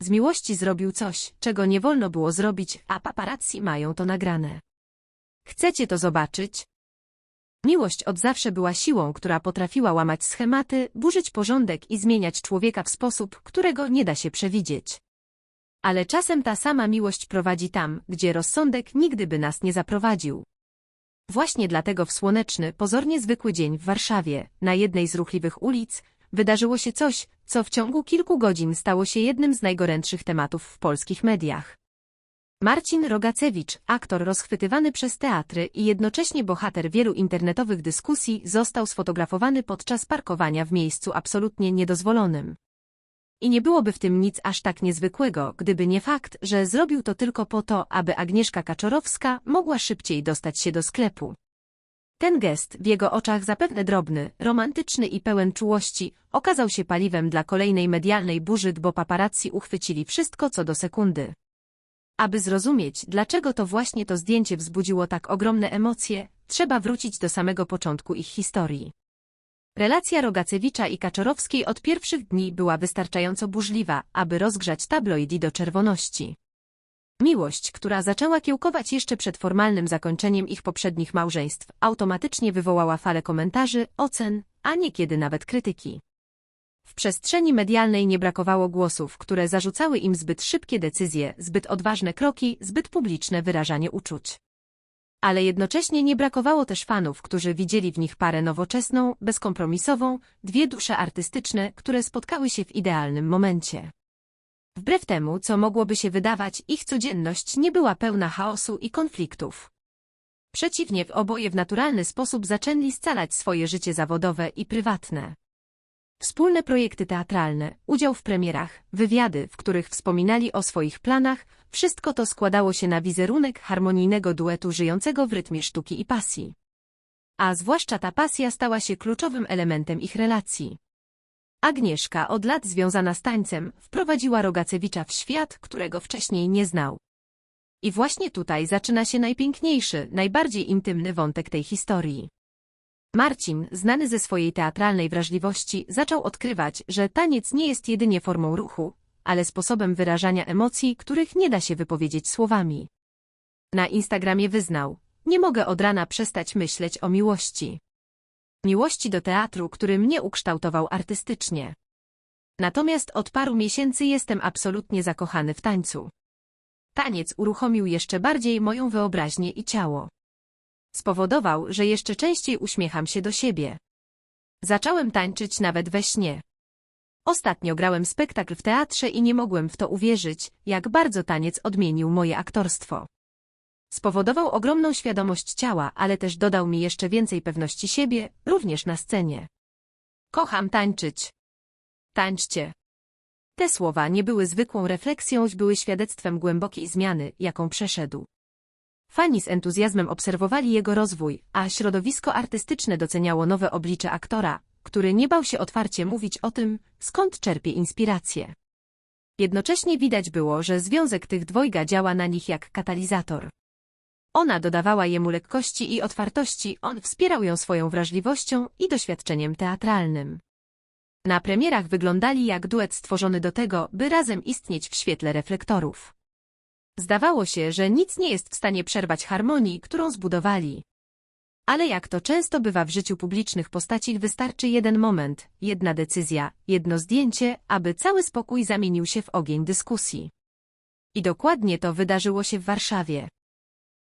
Z miłości zrobił coś, czego nie wolno było zrobić, a paparazzi mają to nagrane. Chcecie to zobaczyć? Miłość od zawsze była siłą, która potrafiła łamać schematy, burzyć porządek i zmieniać człowieka w sposób, którego nie da się przewidzieć. Ale czasem ta sama miłość prowadzi tam, gdzie rozsądek nigdy by nas nie zaprowadził. Właśnie dlatego w słoneczny, pozornie zwykły dzień w Warszawie, na jednej z ruchliwych ulic, wydarzyło się coś, co w ciągu kilku godzin stało się jednym z najgorętszych tematów w polskich mediach. Marcin Rogacewicz, aktor rozchwytywany przez teatry i jednocześnie bohater wielu internetowych dyskusji, został sfotografowany podczas parkowania w miejscu absolutnie niedozwolonym. I nie byłoby w tym nic aż tak niezwykłego, gdyby nie fakt, że zrobił to tylko po to, aby Agnieszka Kaczorowska mogła szybciej dostać się do sklepu. Ten gest, w jego oczach zapewne drobny, romantyczny i pełen czułości, okazał się paliwem dla kolejnej medialnej burzy, bo paparazzi uchwycili wszystko co do sekundy. Aby zrozumieć, dlaczego to właśnie to zdjęcie wzbudziło tak ogromne emocje, trzeba wrócić do samego początku ich historii. Relacja Rogacewicza i Kaczorowskiej od pierwszych dni była wystarczająco burzliwa, aby rozgrzać tabloidy do czerwoności. Miłość, która zaczęła kiełkować jeszcze przed formalnym zakończeniem ich poprzednich małżeństw, automatycznie wywołała falę komentarzy, ocen, a niekiedy nawet krytyki. W przestrzeni medialnej nie brakowało głosów, które zarzucały im zbyt szybkie decyzje, zbyt odważne kroki, zbyt publiczne wyrażanie uczuć. Ale jednocześnie nie brakowało też fanów, którzy widzieli w nich parę nowoczesną, bezkompromisową, dwie dusze artystyczne, które spotkały się w idealnym momencie. Wbrew temu, co mogłoby się wydawać, ich codzienność nie była pełna chaosu i konfliktów. Przeciwnie, w oboje w naturalny sposób zaczęli scalać swoje życie zawodowe i prywatne. Wspólne projekty teatralne, udział w premierach, wywiady, w których wspominali o swoich planach, wszystko to składało się na wizerunek harmonijnego duetu żyjącego w rytmie sztuki i pasji. A zwłaszcza ta pasja stała się kluczowym elementem ich relacji. Agnieszka, od lat związana z tańcem, wprowadziła Rogacewicza w świat, którego wcześniej nie znał. I właśnie tutaj zaczyna się najpiękniejszy, najbardziej intymny wątek tej historii. Marcin, znany ze swojej teatralnej wrażliwości, zaczął odkrywać, że taniec nie jest jedynie formą ruchu, ale sposobem wyrażania emocji, których nie da się wypowiedzieć słowami. Na Instagramie wyznał, nie mogę od rana przestać myśleć o miłości. Miłości do teatru, który mnie ukształtował artystycznie. Natomiast od paru miesięcy jestem absolutnie zakochany w tańcu. Taniec uruchomił jeszcze bardziej moją wyobraźnię i ciało. Spowodował, że jeszcze częściej uśmiecham się do siebie. Zacząłem tańczyć nawet we śnie. Ostatnio grałem spektakl w teatrze i nie mogłem w to uwierzyć, jak bardzo taniec odmienił moje aktorstwo. Spowodował ogromną świadomość ciała, ale też dodał mi jeszcze więcej pewności siebie, również na scenie. Kocham tańczyć. Tańczcie. Te słowa nie były zwykłą refleksją, były świadectwem głębokiej zmiany, jaką przeszedł. Fani z entuzjazmem obserwowali jego rozwój, a środowisko artystyczne doceniało nowe oblicze aktora, który nie bał się otwarcie mówić o tym, skąd czerpie inspirację. Jednocześnie widać było, że związek tych dwojga działa na nich jak katalizator. Ona dodawała jemu lekkości i otwartości, on wspierał ją swoją wrażliwością i doświadczeniem teatralnym. Na premierach wyglądali jak duet stworzony do tego, by razem istnieć w świetle reflektorów. Zdawało się, że nic nie jest w stanie przerwać harmonii, którą zbudowali. Ale jak to często bywa w życiu publicznych postaci, wystarczy jeden moment, jedna decyzja, jedno zdjęcie, aby cały spokój zamienił się w ogień dyskusji. I dokładnie to wydarzyło się w Warszawie.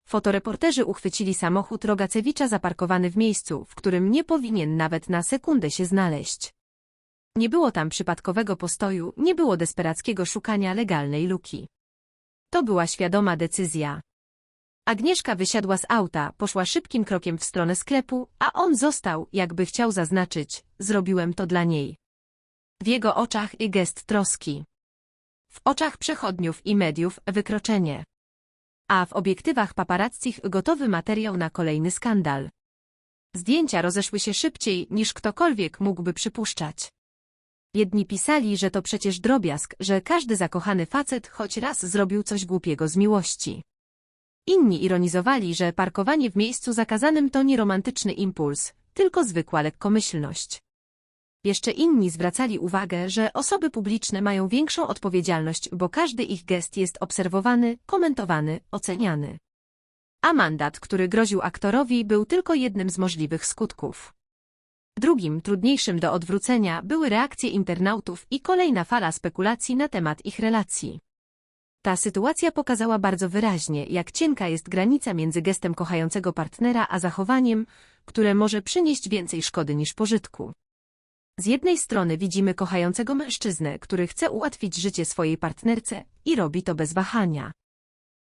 Fotoreporterzy uchwycili samochód Rogacewicza zaparkowany w miejscu, w którym nie powinien nawet na sekundę się znaleźć. Nie było tam przypadkowego postoju, nie było desperackiego szukania legalnej luki. To była świadoma decyzja. Agnieszka wysiadła z auta, poszła szybkim krokiem w stronę sklepu, a on został, jakby chciał zaznaczyć, zrobiłem to dla niej. W jego oczach i gest troski. W oczach przechodniów i mediów wykroczenie. A w obiektywach paparazzich gotowy materiał na kolejny skandal. Zdjęcia rozeszły się szybciej, niż ktokolwiek mógłby przypuszczać. Jedni pisali, że to przecież drobiazg, że każdy zakochany facet choć raz zrobił coś głupiego z miłości. Inni ironizowali, że parkowanie w miejscu zakazanym to nie romantyczny impuls, tylko zwykła lekkomyślność. Jeszcze inni zwracali uwagę, że osoby publiczne mają większą odpowiedzialność, bo każdy ich gest jest obserwowany, komentowany, oceniany. A mandat, który groził aktorowi, był tylko jednym z możliwych skutków. Drugim, trudniejszym do odwrócenia, były reakcje internautów i kolejna fala spekulacji na temat ich relacji. Ta sytuacja pokazała bardzo wyraźnie, jak cienka jest granica między gestem kochającego partnera a zachowaniem, które może przynieść więcej szkody niż pożytku. Z jednej strony widzimy kochającego mężczyznę, który chce ułatwić życie swojej partnerce i robi to bez wahania.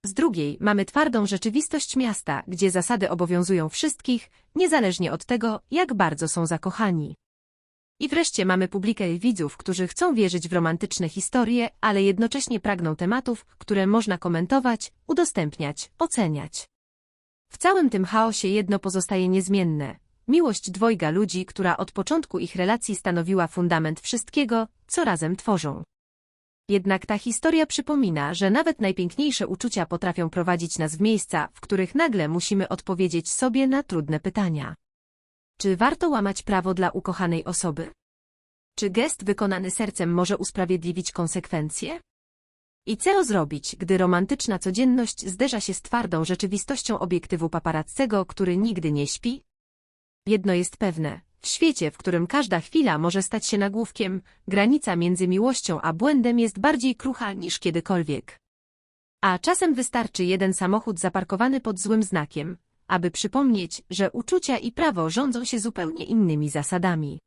Z drugiej mamy twardą rzeczywistość miasta, gdzie zasady obowiązują wszystkich, niezależnie od tego, jak bardzo są zakochani. I wreszcie mamy publikę widzów, którzy chcą wierzyć w romantyczne historie, ale jednocześnie pragną tematów, które można komentować, udostępniać, oceniać. W całym tym chaosie jedno pozostaje niezmienne. Miłość dwojga ludzi, która od początku ich relacji stanowiła fundament wszystkiego, co razem tworzą. Jednak ta historia przypomina, że nawet najpiękniejsze uczucia potrafią prowadzić nas w miejsca, w których nagle musimy odpowiedzieć sobie na trudne pytania. Czy warto łamać prawo dla ukochanej osoby? Czy gest wykonany sercem może usprawiedliwić konsekwencje? I co zrobić, gdy romantyczna codzienność zderza się z twardą rzeczywistością obiektywu paparazzego, który nigdy nie śpi? Jedno jest pewne. W świecie, w którym każda chwila może stać się nagłówkiem, granica między miłością a błędem jest bardziej krucha niż kiedykolwiek. A czasem wystarczy jeden samochód zaparkowany pod złym znakiem, aby przypomnieć, że uczucia i prawo rządzą się zupełnie innymi zasadami.